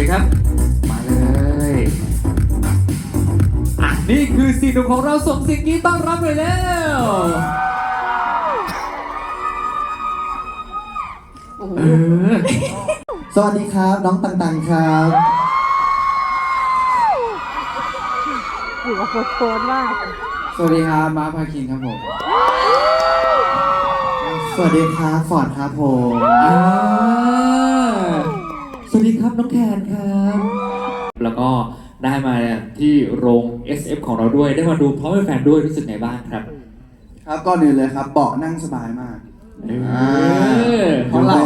ดีครับ มาเลยอะนี่คือสิ่งหนึ่งของเราส่งสิ่งนี้ต้อนรับเลยแล้วโอ้โหเออสวัสดีครับ น้องตังๆครับอยู่กับโฟโฟนมากสวัสดีครับมาร์คพาคินครับผม สวัสดีครับฟอร์ดครับผม อ่าสวัส ดีครับน้องแคนครับ แล้วก็ได้มาที่โรง SF ของเราด้วย ได้มาดูพร้อมเป็นแฟนด้วยรู้สึกไงบ้างครับ ครับก่อนอื่นเลยครับเบาะนั่งสบายมากเออ่าอเพราะเรา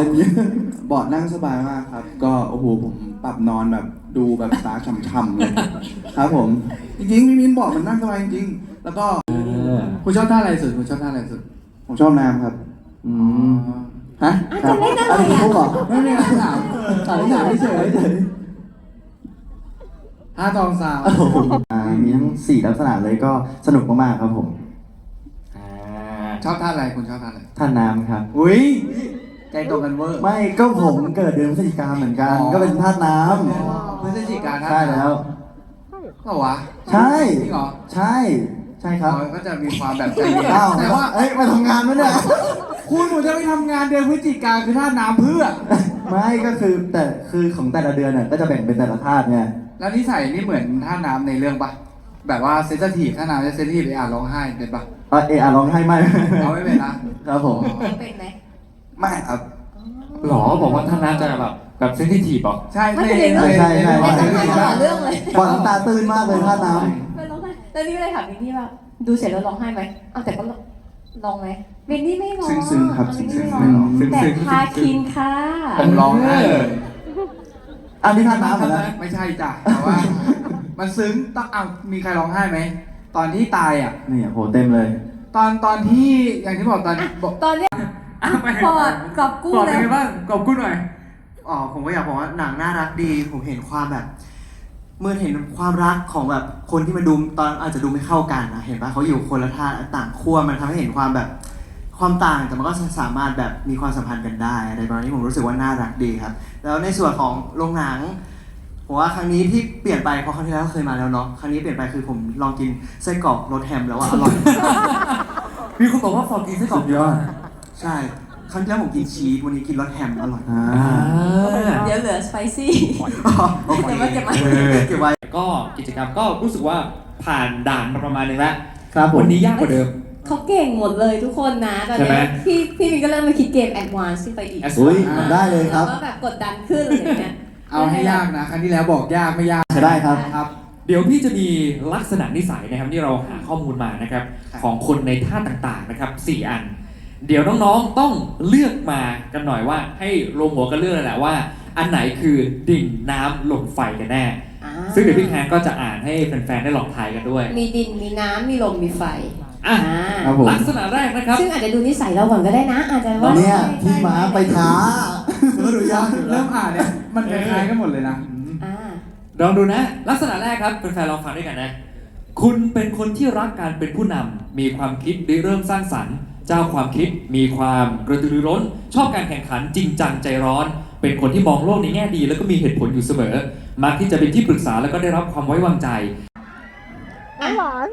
เบาะนั่งสบายมากครับ ก็โอ้โหผมปรับนอนแบบดูแบบตาช่ำๆเลยครับผม จริงๆพี่มิ้นเบาะมันนั่งสบายจริงๆแล้วก็เออคุณชอบท่าอะไรสุดคุณชอบท่าอะไรสุดผมชอบน้ำครับ อืม ฮะอาจจะเล่นอะไรคุณอะพูดเหรอไม่ไม่ถามถามถามเฉยเฉยห้าทองสาวอ่ามีทั้งสี่ลักษณะเลยก็สนุกมากๆครับผมอ่าชอบท่าอะไรคุณชอบท่าอะไรท่าน้ำครับ อุ้ยใจตรงกันเวอร์ ไม่ก็ผมเกิดเดือนพฤศจิกาเหมือนกัน อ๋อ ก็เป็นท่าน้พฤศจิกาำท่าใช่แล้ว เหรอวะใช่ จริงเหรอใช่ ใช่ครับอ๋อก็จะมีความแบบใจเย็นอ้าวแต่ว่าเอ้ยมาทำงานไหมเนี่ย คุณหนูจะไปทำงานเดือนพฤศจิกาคือท่าน้ำเพื่อ ไม่ก็คือแต่คือของแต่ละเดือนน่ะก็จะแบ่งเป็นแต่ละธาตุไงแล้วนิสัยนี่เหมือนท่าน้ำในเรื่องปะแบบว่าเซนซิทีฟท่าน้ำจะเซนซิทีฟไปอ่านร้องไห้เป็นปะเออเอออะร้องไห้ไหมเอาไม่เป็นนะครับผมเป็นไหมไม่ครับหรอบอกว่าท่านน่าจะแบบแบบเซนซิทีฟเหรอ ใช่ไม่เป็นไรใช่ใช่ไม่ใช่ต้องไปหาเรื่องเลยก่อนน้ำตาตื้นมากเลยท่าน้ไม่ร้องไห้ แล้วนี่ไม่ได้ถามวินนี่ว่าดูเสร็จแล้วร้องไห้ไหมอ้าวแต่ก็ร้องไหมวินนี่ไม่ร้องำซึ้งๆครับวิซึ้นงนี่ไม่ร้องๆซึ้งๆ แต่พาคินค่ะผมร้องไห้เลยอันนี้ท่าน้ำเหรอนะไม่ใช่จ้ะแต่ว่า มันซึ้งต้องเอามีใครร้องไห้ไหมตอนที่ตายอะ นี่โหเต็มเลย ตอนตอนที่อย่างที่บอกตอนบอก ตอนเนี้ยพอดกอบกู้บอกแล้เป็นวไงบ้างกอบกู้หน่อย อ๋อผมก็อยากบอกว่าหนังน่ารักดี ผมเห็นความแบบเมื่อเห็นความรักของแบบคนที่มันดูตอนอาจจะดูไม่เข้ากันนะเห็นปะเขาอยู่คนละท่าต่างขั้วมันทำให้เห็นความแบบความต่างแต่มันก็สามารถแบบมีความสัมพันธ์กันได้อะไรประมาณนี้ผมรู้สึกว่าน่ารักดีครับ แล้วในส่วนของโรงหนังผมว่าครั้งนี้ที่เปลี่ยนไปเพราะครั้งที่แล้วเคยมาแล้วเนาะครั้งนี้เปลี่ยนไปคือผมลองกินไส้กรอกรสแฮมแล้วว่าอร่อย มีคนบอกว่าฟอร์กินไส้กรอกเยอะ ใช่ ครั้งที่แล้วผมกินชีสวันนี้กินรสแฮมอร่อยอ่าเดี๋ยวเหลือสไปซี่โอเคเดี๋ยวมาเก็บมาเก็บไว้ก็กิจกรรมก็รู้สึกว่าผ่านด่านมาประมาณหนึงแล้วครับผมวันนี้ยากกว่าเดิมเขาเก่งหมดเลยทุกคนนะตอนใช่ไหมเนี้ยพี่พี่มินก็เริ่มมาคิดเกมแอดวานซ์ขึ้นไปอีก As- อุ้ยได้เลยครับแล้วก็แบบกดดันขึ้นอะไรอย่างเงี้ยเอาให้ยากนะครั้งที่แล้วบอกยากไม่ยากใช้ได้ครับครับ เดี๋ยวพี่จะมีลักษณะนิสัยนะครับที่เราหาข้อมูลมานะครับครับของคนในท่าต่างๆนะครับสี่อัน เดี๋ยวน้องๆต้องเลือกมากันหน่อยว่า ให้รวมหัวกันเลือกเลยแหละว่า อันไหนคือดิ่งน้ำลมไฟกันแน่ อ่าซึ่งเดี๋ยวพี่แคนก็จะอ่านให้แฟนๆได้ลองทายกันด้วย มีดินมีน้ำมีลมมีไฟอะอ่าครับผมลักษณะแรกนะครับ ซึ่งอาจจะดูนิสัยเราก่อนก็ได้นะ อาจจะว่าเนี่ยใช่ที่ม้าไปท้าเออหรือยังเริ่มอ่านเนี่ยมันคล้ายๆกันหมดเลยนะ อ่าลองดูนะ ลักษณะแรกครับแฟนๆลองฟังด้วยกันนะ คุณเป็นคนที่รักการเป็นผู้นำมีความคิดริเริ่มสร้างสรรค์ เจ้าความคิดมีความกระตือรือร้น ชอบการแข่งขันจริงจังใจร้อน เป็นคนที่มองโลกในแง่ดี แล้วก็มีเหตุผลอยู่เสมอ มักที่จะเป็นที่ปรึกษาแล้วก็ได้รับความไว้วางใจ น้ำหวาน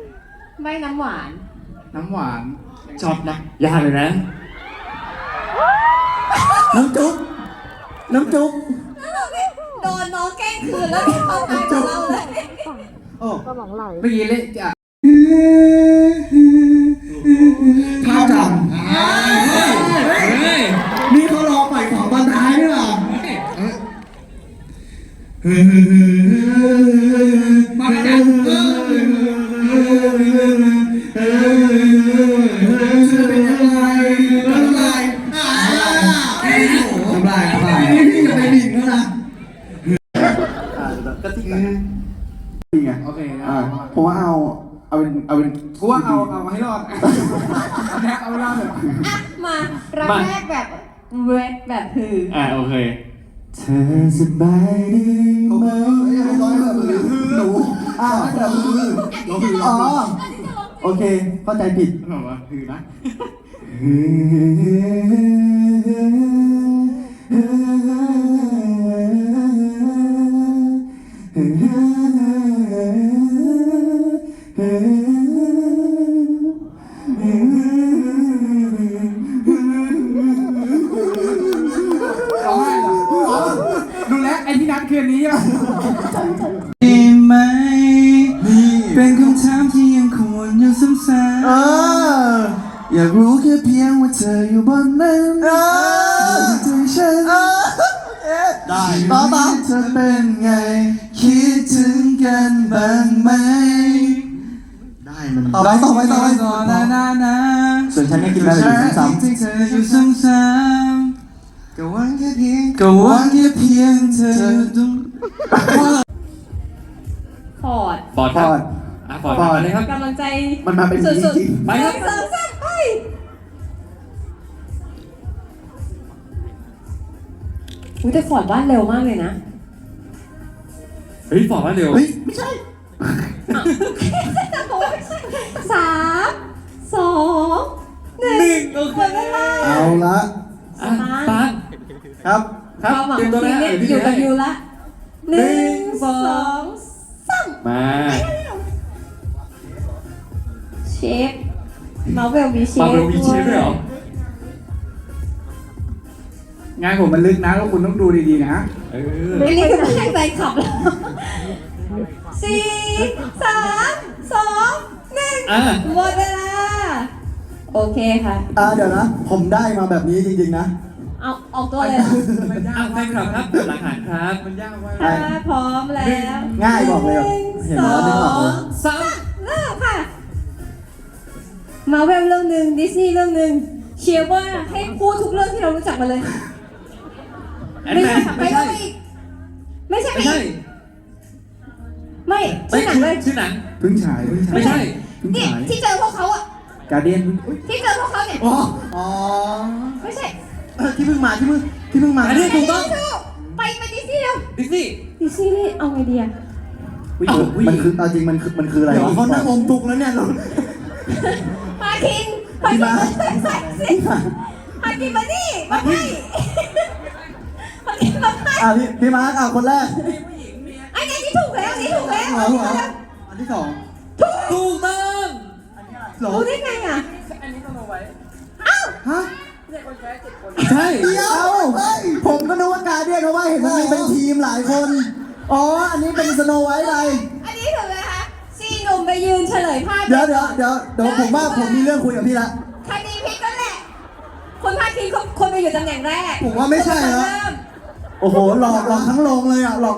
ไม่น้ำหวาน น้ำหวานชอบนะยากเลยนะ น้ำจุ๊บน้ำจุ๊บโดนน้องแกล้งคืนแล้วไม่เข้าใจกับเราเลย โอ้เมื่อกี้เล่นอะ ท่าจำนี่เขารอปล่อยของตอนท้ายด้วยเหรอมาแล้วจ้ะเออจะเป็นยังไงน้ำลายน้ำลายน้ำลายพี่อย่าไปดิ่งเขานะก็ที่กันนี่ไงโอเคนะอ่าผมว่าเอาเอาเป็นเอาเป็น กูว่าเอาเอาให้รอดเอาแน็กเอาให้รอดเลยอะมารักมา แรกแบบเวทแบบหือ อ่าโอเค เธอสบายดีไหมหนูอ้าวแต่มืออ๋อ โอเค เข้าใจผิดบอกว่าคือนะ เอยากรู้แค่เพียงว่าเธออยู่บนนั้นเออใจฉันได้ต่อต่อเธอเป็นไง คิดถึงกันบ้างไหม ได้มันต่อไปต่อไปต่อไปต่อนะนะนะส่วนฉันก็กินอะไรอยู่ซ้ำคิดถึงเธออยู่ซ้ำก็หวังแค่เพียงๆก็หวังแค่เพียงเธอตรงฟอร์ดฟอร์ดๆคพรับอดอะฟอร์ดฟอร์ดมาเลยครับกำลังใจมันมาเป็นอย่างนี้สุดจริงๆไปครับ หนึ่งสองสามไปอุ้ยแต่ฟอร์ดวาดเร็วมากเลยนะเฮ้ยฟอร์ดมาเร็วเฮ้ยไม่ใช่สามสองหนึ่งหนึ่งโอเคหมดเวลาเอาละอะปาร์คครับ ครับความหวังเตรียมขตัอวงนะทีมเดี๋เนี่ยยวพี่อยู่กับให้ยูละหนึ่งสองสามมา เชฟ มาเวลมีเชฟมาเร็วมีเชฟด้วยเหรองานผมมันลึกนะแล้วคุณต้องดูดีๆนะเอออันนี้คือไม่ให้แฟนคลับแล้วสี่สามสองหนึ่งอะหมดเวลาโอเคค่ะอ่าเดี๋ยวนะ ผมได้มาแบบนี้จริงๆนะ เอาออกตัวเลยเหรอมันยาอะกแฟนคลับครับหลังหันครับ มันยากว่าใช่ถ้าพร้อมแล้ว ง่ายบอกเลยอะหนึ่งเห็นสแล้วนึกออกอเลยงสามเริ่มค่ะ มาเวลเรื่องหนึ่งดิสนีย์เรื่องหนึ่งเชียร์ว่าให้พูดทุกเรื่องที่เรารู้จักมาเลย แอนไม่แมใช่นค่ะไปไม่เรื่ใช่องอีกไม่ใช่ไม่ใช่ไม่ไม่ชื่อหนังเลยชื่อหนัง เพิ่งฉายเพิ่งฉายไม่ใช่ เพิ่งเนี่ยฉายที่เจอพวกเขาอะการเดียนที่เจอพวกเขาเนี่ยอ๋ออ๋อไม่ใช่เออที่เพิ่งมาที่เพิ่งที่เพิ่งมาอันนี้ถูกต้อง ไปไปดิสนีย์เร็วดิสนีย์ ดิสนีย์นี่เอาไงดีอะผู้หญิงผู้หมันญิงคือเอาจริงมันคือมันคืออะไรเดี๋ยววะเขานั่งอมตุกแล้วเนี่ยเรามา คินมาคินมาใส่สิมาคินมานี่มาให้มาคินมาให้อะพี่พี่มาร์คอะคนแรกไอ้เนี่ยนี่ถูกแล้วนี่ถูกแล้วเอาเหรออันที่สองถูกต้องเหรอรู้ได้ไงอะอ้าวฮะใช่เดี๋ยวเฮ้ยผมก็นึกว่าการเดียนเพราะว่าเห็นมันมีเป็นทีมหลายคน อ๋อ อันนี้เป็นสโนไวท์ไรอันนี้ถูกไหมคะสี่หนุ่มไป ยืนเฉลยภาพเดี๋ยวเดี๋ยวเดี๋ยวเดี๋ยวผมว่าผมมีเรื่องคุยกับพี่ละ คดีพลิกก็แหละ คนพาดพิงคนคนไปอยู่ตำแหน่งแรกผมว่าไม่ใช่คนนะเริ่มโอ้โหหลอกหลอกทั้งโรงเลยอะหลอก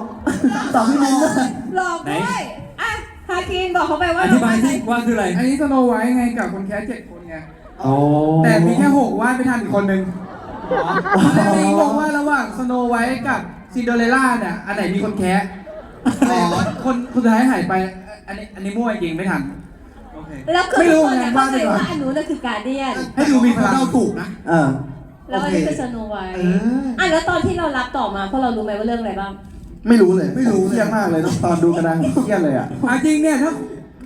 ต่อพี่มินด้วยหลอกด้วยอะพาคินบอกเขาไปว่าอธิบายสิว่าคืออะไร อันนี้สโนไวท์ไงกับคนแค่เจ็ดคนไงโอ้แต่มีแค่หกวาดไม่ทันอีกคนนึงอันนี้บอกว่าระหว่างสโนไวท์กับซินเดอเรลล่าเนี่ย อันไหนมีคนแคะแต่คนคนสุดท้ายหายไป อันนี้อันนี้มั่วจริงไม่ทัน โอเค แล้วคือไม่รู้ทุกคนไงอะว่าเข้าไปใจก่อนว่าอันนู้นน่ะคือการเดียน ให้ดูมีพลังเราถูกนะ เออ แล้วอันนี้โอเคคือสโนไวท์เอออะแล้วตอนที่เรารับต่อมาพวกเรารู้ไหมว่าเรื่องอะไรบ้าง ไม่รู้เลยไม่รู้เลย เครียดมากเลยตอนดูกระดังเครียดเลยอะ เอาจริงเนี่ยถ้า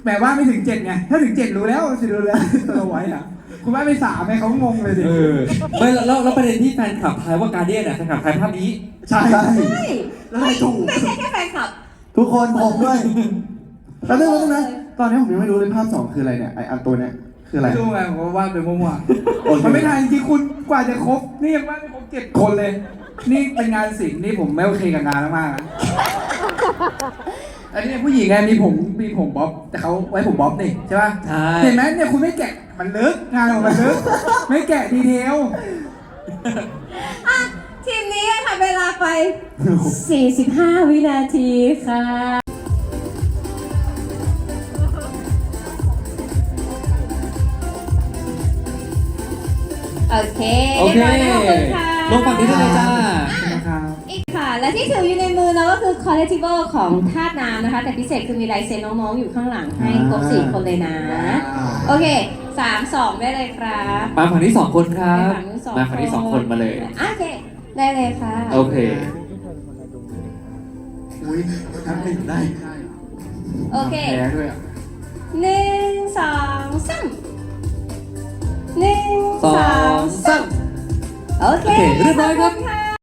แหมว่าไม่ถึงเจ็ดไง ถ้าถึงเจ็ดรู้แล้วสิรู้แล้วสโนไวท์อะคุณว่าไปสามไงเขางงเลยดิ เออไม่แล้วแล้วแล้วประเด็นที่แฟนคลับทายว่าการเดียนเนี่ยแฟนคลับทายภาพนี้ ใช่ ใช่แล้วอะไรถูก ไม่ใช่แค่แฟนคลับ ทุกคนผมด้วย แล้วนึกว่านะ ตอนนี้ผมยังไม่รู้เลยภาพสองคืออะไรเนี่ยไออันตัวเนี้ยคืออะไร ไม่รู้ไงผมว่าว่าไปมั่วโอเค ๆมันไม่ทันจริงๆคุณกว่าจะครบ นี่ยังว่าไม่ครบเจ็ดคนเลย นี่เป็นงานศิลป์นี่ผมไม่โอเคกับงานมากๆนะอันนี้ผู้หญิงไงมีผมมีผมบ๊อบ แต่เขาไว้ผมบ๊อบนี่ใช่ป่ะใช่ เห็นไหมเนี่ยคุณไม่แกะมันลึกงานของมันลึกไม่แกะดีเทลอะทีมนี้ค่ะเวลาไป 45 วินาทีค่ะ โอเคโอเค รียบร้อยแล้วขอบคุณค่ะลงฝั่งนี้ได้เลยจ้า นะครับ อีกค่ะ และที่ถืออยู่ในมือนะก็คือ collectible ของธาตุน้ำนะคะ แต่พิเศษคือมีลายเซ็นน้องๆอยู่ข้างหลังให้ครบสี่คนเลยนะ โอเคสามสองได้เลยครับมาฝั่งนี้สองคนครับฝั่งนี้สองมาฝั่งนี้สองคนมาเลย อะโอเค ได้เลยค่ะ โอเค อุ้ยทำหนึ่งได้โอเคแพ้ด้วยอะหนึ่งสองสาม หนึ่งสอสองงสามโอเคโอเคเรียบร้อยครับ ขณค่ะ